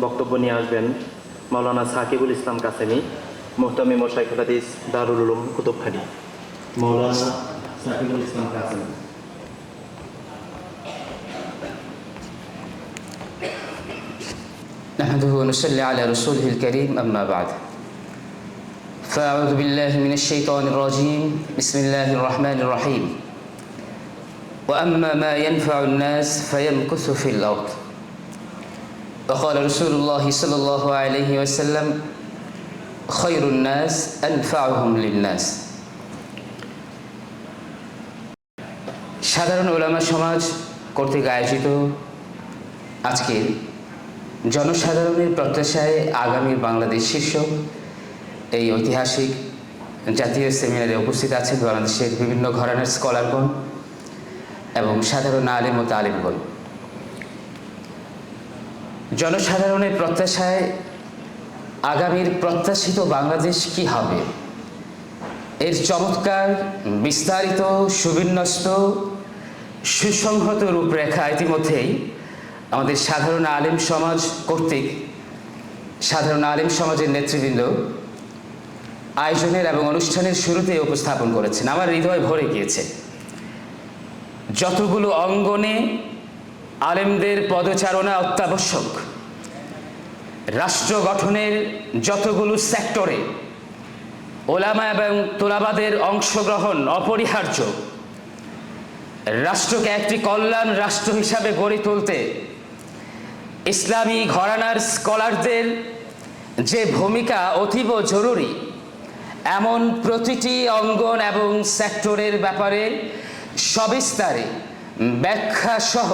বক্তব্য নিয়ে আসবেন মাওলানা সাকিবুল ইসলাম কাসেমি মোহতামি মোশাইখুল হাদিস দারুল উলুম কুতুবখানি মাওলানা সাকিবুল ইসলাম কাসেমি نحمده ونصلي على رسوله الكريم أما بعد فأعوذ بالله من الشيطان الرجيم بسم الله الرحمن الرحيم وأما ما ينفع الناس فيمكث في الأرض وقال رسول الله صلى الله عليه وسلم خير الناس أنفعهم للناس সাধারণ ওলামা সমাজ কর্তৃক আয়োজিত আজকের জনসাধারণের প্রত্যাশায় আগামী বাংলাদেশ শীর্ষক এই ঐতিহাসিক জাতীয় সেমিনারে উপস্থিত আছেন বাংলাদেশের বিভিন্ন ঘরানার স্কলারগণ এবং সাধারণ আলেম ও তালিমগণ জনসাধারণের প্রত্যাশায় আগামীর প্রত্যাশিত বাংলাদেশ কি হবে? এর চমৎকার, বিস্তারিত, সুবিন্যস্ত, সুসংহত রূপরেখা ইতিমধ্যেই আমাদের সাধারণ আলেম সমাজ কর্তৃক, সাধারণ আলেম সমাজের নেতৃবৃন্দ আয়োজনের এবং অনুষ্ঠানের শুরুতে উপস্থাপন করেছেন। আমার হৃদয় ভরে গিয়েছে। যতগুলো অঙ্গনে আলেমদের পদচারণা অত্যাবশ্যক। রাষ্ট্র গঠনের যতগুলো সেক্টরে ওলামা এবং তোলাবাদের অংশগ্রহণ অপরিহার্য, রাষ্ট্রকে একটি কল্যাণ রাষ্ট্র হিসাবে গড়ে তুলতে ইসলামী ঘরানার স্কলারদের যে ভূমিকা অতীব জরুরি, এমন প্রতিটি অঙ্গন এবং সেক্টরের ব্যাপারে সবিস্তারে ব্যাখ্যা সহ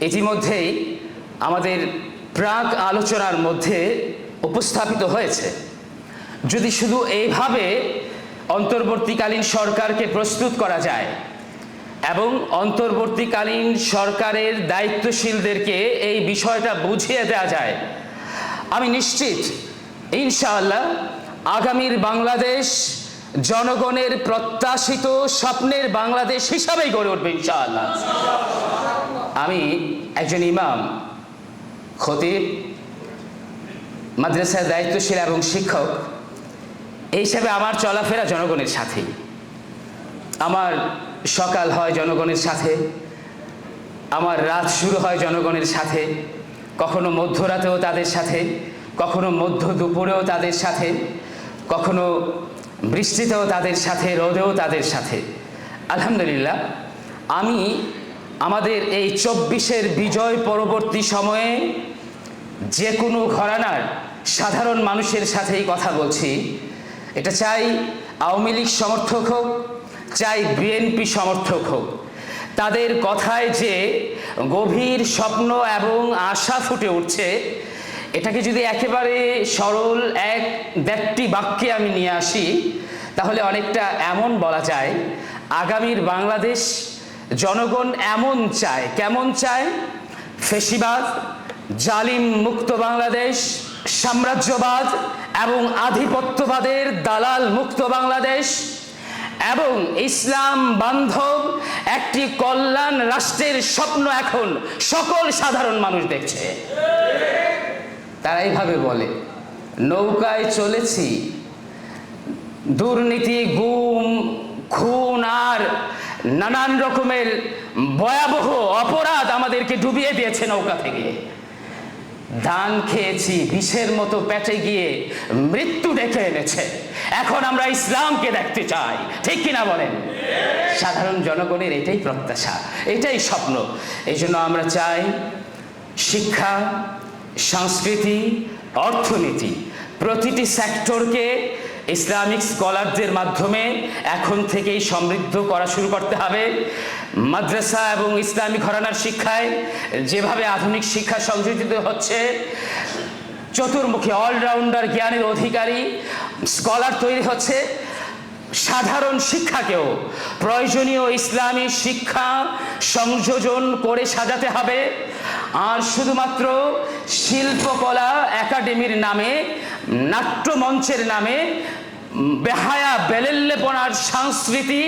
ইতিমধ্যেই আমাদের প্রাক আলোচনার মধ্যে উপস্থাপিত হয়েছে। যদি শুধু এইভাবে অন্তর্বর্তীকালীন সরকারকে প্রস্তুত করা যায় এবং অন্তর্বর্তীকালীন সরকারের দায়িত্বশীলদেরকে এই বিষয়টা বুঝিয়ে দেওয়া যায়, আমি নিশ্চিত ইনশাআল্লাহ আগামীর বাংলাদেশ জনগণের প্রত্যাশিত স্বপ্নের বাংলাদেশ হিসাবেই গড়ে উঠবে ইনশাআল্লাহ। আমি একজন ইমাম, খতিব, মাদ্রাসার দায়িত্বশীল এবং শিক্ষক। এই হিসাবে আমার চলাফেরা জনগণের সাথে। আমার সকাল হয় জনগণের সাথে। আমার রাত শুরু হয় জনগণের সাথে। কখনো মধ্যরাতেও তাদের সাথে। কখনো মধ্য দুপুরেও তাদের সাথে। কখনো বৃষ্টিতেও তাদের সাথে, রোদেও তাদের সাথে। আলহামদুলিল্লাহ, আমি আমাদের এই চব্বিশের বিজয় পরবর্তী সময়ে যে কোনো ঘরানার সাধারণ মানুষের সাথেই কথা বলছি। এটা চাই আওয়ামী লীগ সমর্থক হোক, চাই বিএনপি সমর্থক হোক। তাদের কথায় যে গভীর স্বপ্ন এবং আশা ফুটে উঠছে, এটাকে যদি একেবারে সরল এক ব্যক্তি বাক্যে আমি নিয়ে আসি, তাহলে অনেকটা এমন বলা যায়, আগামীর বাংলাদেশ জনগণ এমন চায়, কেমন চায়? ফেসিবাদ, জালিম মুক্ত বাংলাদেশ, সাম্রাজ্যবাদ এবং আধিপত্যবাদের দালাল মুক্ত বাংলাদেশ এবং ইসলাম বান্ধব একটি কল্যাণ রাষ্ট্রের স্বপ্ন এখন সকল সাধারণ মানুষ দেখছে। তারা এইভাবে বলে, নৌকায় চলেছি, দুর্নীতি, গুম নানান রকমের ভয়াবহ অপরাধ আমাদেরকে ডুবিয়ে দিয়েছে নৌকা থেকে। ধান খেয়েছি, বিষের মতো পেটে গিয়ে মৃত্যু ডেকে এনেছে। এখন আমরা ইসলামকে দেখতে চাই, ঠিক কিনা বলেন? সাধারণ জনগণের এটাই প্রত্যাশা, এটাই স্বপ্ন। এই জন্য আমরা চাই শিক্ষা, সংস্কৃতি, অর্থনীতি, প্রতিটি সেক্টরকে ইসলামিক স্কলারদের মাধ্যমে এখন থেকেই সমৃদ্ধ করা শুরু করতে হবে। মাদ্রাসা এবং ইসলামী ঘরানার শিক্ষায় যেভাবে আধুনিক শিক্ষা সংযোজিত হচ্ছে, চতুর্মুখী অলরাউন্ডার জ্ঞানের অধিকারী স্কলার তৈরি হচ্ছে সাধারণ শিক্ষাকেও প্রয়োজনীয় ইসলামী শিক্ষা সংযোজন করে সাজাতে হবে। আর শুধুমাত্র শিল্পকলা একাডেমির নামে, নাট্যমঞ্চের নামে বেহায়া, বেলেল্লেপনার সংস্কৃতি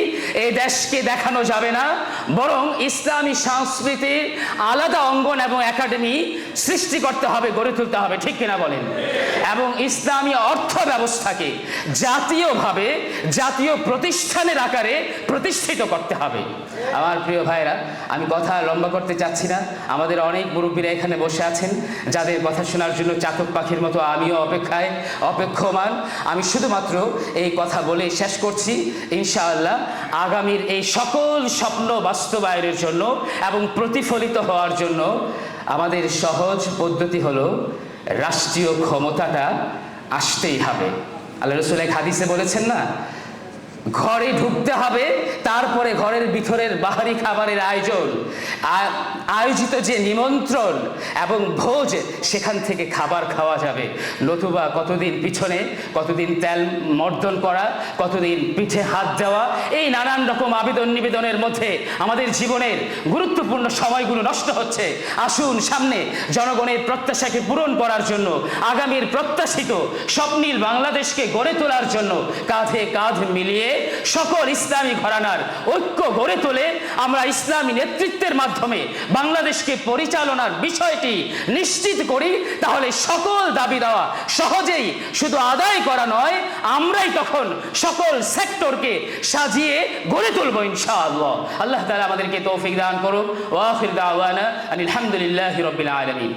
এই দেশকে দেখানো যাবে না। বরং ইসলামী সংস্কৃতির আলাদা অঙ্গন এবং একাডেমি সৃষ্টি করতে হবে, গড়ে তুলতে হবে, ঠিক কিনা বলেন? এবং ইসলামী অর্থ ব্যবস্থাকে জাতীয়ভাবে, জাতীয় প্রতিষ্ঠানের আকারে প্রতিষ্ঠিত করতে হবে। আমার প্রিয় ভাইরা আমি কথা লম্বা করতে চাচ্ছি না। আমাদের অনেক মুরব্বীরা এখানে বসে আছেন, যাদের কথা শোনার জন্য চাতক পাখির মতো আমিও অপেক্ষায়, অপেক্ষমান। আমি শুধুমাত্র এই কথা বলে শেষ করছি। ইনশাআল্লাহ আগামীর এই সকল স্বপ্ন বাস্তবায়নের জন্য এবং প্রতিফলিত হওয়ার জন্য আমাদের সহজ পদ্ধতি হলো রাষ্ট্রীয় ক্ষমতাটা আসতেই হবে। আল্লাহ রসুল এক হাদিসে বলেছেন না ঘরে ঢুকতে হবে, তারপরে ঘরের ভিতরের বাহারি খাবারের আয়োজন। আয়োজিত যে নিমন্ত্রণ এবং ভোজ, সেখান থেকে খাবার খাওয়া যাবে। নতুবা কতদিন পিছনে, কতদিন তেল মর্দন করা, কতদিন পিঠে হাত দেওয়া, এই নানান রকম আবেদন নিবেদনের মধ্যে আমাদের জীবনের গুরুত্বপূর্ণ সময়গুলো নষ্ট হচ্ছে। আসুন সামনে জনগণের প্রত্যাশাকে পূরণ করার জন্য, আগামীর প্রত্যাশিত স্বপ্নীল বাংলাদেশকে গড়ে তোলার জন্য কাঁধে কাঁধ মিলিয়ে সকল ইসলামী ঘরানার ঐক্য গড়ে তোলে আমরা ইসলামী নেতৃত্বের মাধ্যমে বাংলাদেশকে পরিচালনার বিষয়টি নিশ্চিত করি, তাহলে সকল দাবি দেওয়া সহজেই শুধু আদায় করা নয়, আমরাই তখন সকল সেক্টরকে সাজিয়ে গড়ে তুলবো ইনশাআল্লাহ। আল্লাহ তাআলা আমাদেরকে তৌফিক দান করুন ওয়াফির দাওয়ানা আলহামদুলিল্লাহি রাব্বিল আলামিন।